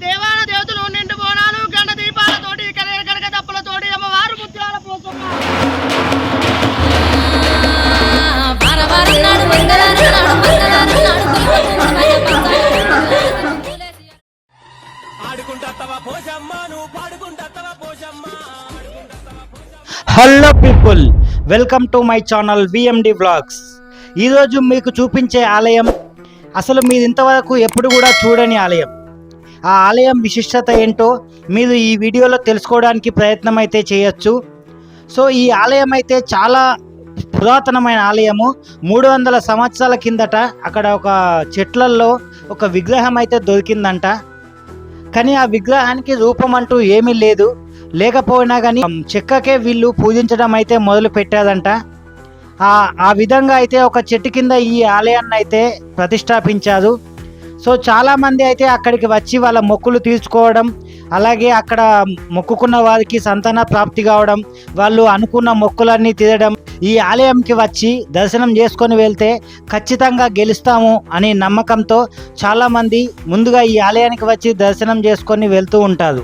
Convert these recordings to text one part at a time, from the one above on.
దేవాల దేవతలు నిండు బోనాలు గండ దీపాలతోటి కనక తప్పులతోటి దప్పులతోటి అమ్మవారు ముత్యాల hello people welcome to my channel VMD vlogs ఈరోజు మీకు చూపించే ఆలయం అసలు మీరు ఇంతవరకు ఎప్పుడు కూడా చూడని ఆలయం. ఆ ఆలయం విశిష్టత ఏంటో మీరు ఈ వీడియోలో తెలుసుకోవడానికి ప్రయత్నం అయితే చేయొచ్చు. సో ఈ ఆలయం అయితే చాలా పురాతనమైన ఆలయము. మూడు వందల సంవత్సరాల కిందట అక్కడ ఒక చెట్లల్లో ఒక విగ్రహం అయితే దొరికిందంట. కానీ ఆ విగ్రహానికి రూపం అంటూ ఏమీ లేదు. లేకపోయినా కానీ చెక్కకే వీళ్ళు పూజించడం అయితే మొదలు పెట్టారంట ఆ ఆ విధంగా అయితే ఒక చెట్టు కింద ఈ ఆలయాన్ని అయితే ప్రతిష్టాపించారు. సో చాలామంది అయితే అక్కడికి వచ్చి వాళ్ళ మొక్కులు తీర్చుకోవడం అలాగే అక్కడ మొక్కుకున్న వారికి సంతాన ప్రాప్తి కావడం వాళ్ళు అనుకున్న మొక్కులన్నీ తీరడం ఈ ఆలయంకి వచ్చి దర్శనం చేసుకొని వెళ్తే ఖచ్చితంగా గెలుస్తాము అనే నమ్మకంతో చాలామంది ముందుగా ఈ ఆలయానికి వచ్చి దర్శనం చేసుకొని వెళ్తూ ఉంటారు.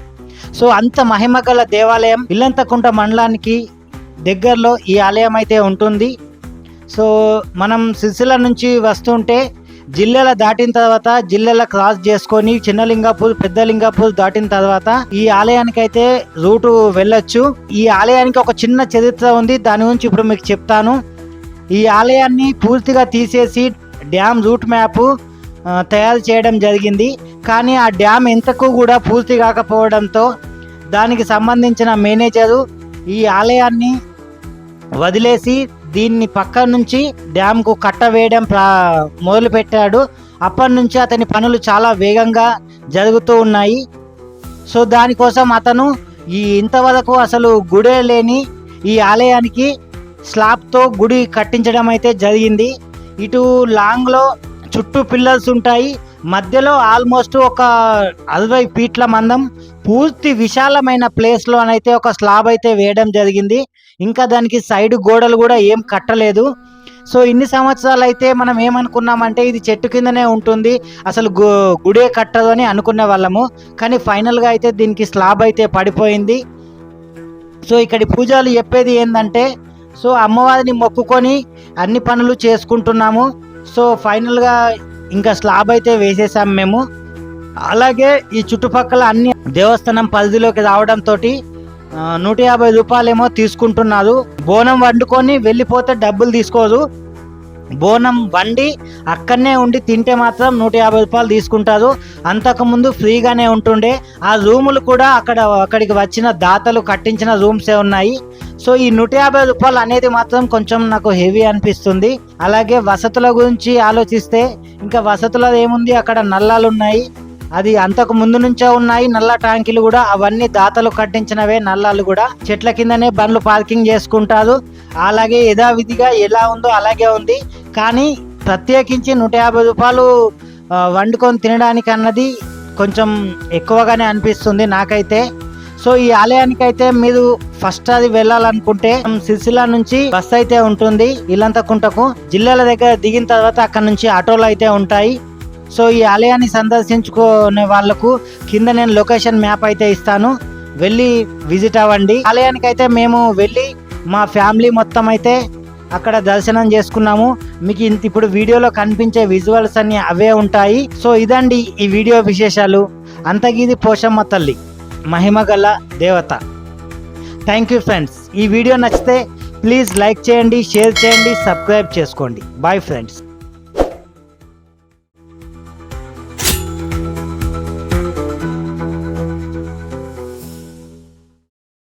సో అంత మహిమ గల దేవాలయం ఇల్లంతకుంట మండలానికి దగ్గరలో ఈ ఆలయం అయితే ఉంటుంది. సో మనం సిరిసిల్ల నుంచి వస్తుంటే జిల్లెల దాటిన తర్వాత జిల్లెల క్రాస్ చేసుకొని చిన్నలింగాపూర్ పెద్దలింగాపూర్ దాటిన తర్వాత ఈ ఆలయానికి అయితే రూటు వెళ్ళొచ్చు. ఈ ఆలయానికి ఒక చిన్న చరిత్ర ఉంది. దాని గురించి ఇప్పుడు మీకు చెప్తాను. ఈ ఆలయాన్ని పూర్తిగా తీసేసి డ్యామ్ రూట్ మ్యాప్ తయారు చేయడం జరిగింది. కానీ ఆ డ్యామ్ ఎంతకు కూడా పూర్తి కాకపోవడంతో దానికి సంబంధించిన మేనేజరు ఈ ఆలయాన్ని వదిలేసి దీన్ని పక్క నుంచి డ్యామ్కు కట్ట వేయడం ప్రా మొదలుపెట్టాడు. అప్పటి నుంచి అతని పనులు చాలా వేగంగా జరుగుతూ ఉన్నాయి. సో దానికోసం అతను ఈ ఇంతవరకు అసలు గుడే లేని ఈ ఆలయానికి స్లాబ్తో గుడి కట్టించడం అయితే జరిగింది. ఇటు లాంగ్లో చుట్టూ పిల్లర్స్ ఉంటాయి. మధ్యలో ఆల్మోస్ట్ ఒక అరవై ఫీట్ల మందం పూర్తి విశాలమైన ప్లేస్లోనైతే ఒక స్లాబ్ అయితే వేయడం జరిగింది. ఇంకా దానికి సైడ్ గోడలు కూడా ఏం కట్టలేదు. సో ఇన్ని సంవత్సరాలు అయితే మనం ఏమనుకున్నామంటే ఇది చెట్టు కిందనే ఉంటుంది అసలు గు గుడే కట్టదు అని అనుకునే వాళ్ళము. కానీ ఫైనల్గా అయితే దీనికి స్లాబ్ అయితే పడిపోయింది. సో ఇక్కడి పూజలు చెప్పేది ఏంటంటే సో అమ్మవారిని మొక్కుకొని అన్ని పనులు చేసుకుంటున్నాము. సో ఫైనల్గా ఇంకా స్లాబ్ అయితే వేసేసాం మేము. అలాగే ఈ చుట్టుపక్కల అన్ని దేవస్థానం పరిధిలోకి రావడంతో నూట యాభై రూపాయలేమో తీసుకుంటున్నారు. బోనం వండుకొని వెళ్ళిపోతే డబ్బులు తీసుకోరు బోనం వండి అక్కడనే ఉండి తింటే మాత్రం నూట యాభై రూపాయలు తీసుకుంటారు. అంతకుముందు ఫ్రీగానే ఉంటుండే. ఆ రూములు కూడా అక్కడ అక్కడికి వచ్చిన దాతలు కట్టించిన రూమ్సే ఉన్నాయి. సో ఈ నూట యాభై రూపాయలు అనేది మాత్రం కొంచెం నాకు హెవీ అనిపిస్తుంది. అలాగే వసతుల గురించి ఆలోచిస్తే ఇంకా వసతులు ఏముంది? అక్కడ నల్లాలు ఉన్నాయి అది అంతకు ముందు నుంచే ఉన్నాయి. నల్ల ట్యాంకీలు కూడా అవన్నీ దాతలు కట్టించినవే నల్లాలు కూడా. చెట్ల కిందనే బండ్లు పార్కింగ్ చేసుకుంటారు. అలాగే యథావిధిగా ఎలా ఉందో అలాగే ఉంది. కానీ ప్రత్యేకించి నూట యాభై రూపాయలు వండుకొని తినడానికి అన్నది కొంచెం ఎక్కువగానే అనిపిస్తుంది నాకైతే. సో ఈ ఆలయానికి అయితే మీరు ఫస్ట్ అది వెళ్ళాలనుకుంటే సిరిసిల్ల నుంచి బస్ అయితే ఉంటుంది ఇల్లంతకుంటకు. జిల్లాల దగ్గర దిగిన తర్వాత అక్కడ నుంచి ఆటోలు అయితే ఉంటాయి. సో ఈ ఆలయాన్ని సందర్శించుకునే వాళ్ళకు కింద నేను లొకేషన్ మ్యాప్ అయితే ఇస్తాను. వెళ్ళి విజిట్ అవ్వండి. ఆలయానికి అయితే మేము వెళ్ళి మా ఫ్యామిలీ మొత్తం అయితే అక్కడ దర్శనం చేసుకున్నాము. మీకు ఇంత ఇప్పుడు వీడియోలో కనిపించే విజువల్స్ అన్ని అవే ఉంటాయి. సో ఇదండి ఈ వీడియో విశేషాలు. అంతగీది పోషమ్మ తల్లి మహిమగల దేవత. థ్యాంక్ యూ ఫ్రెండ్స్ ఈ వీడియో నచ్చితే ప్లీజ్ లైక్ చేయండి షేర్ చేయండి సబ్స్క్రైబ్ చేసుకోండి. Bye friends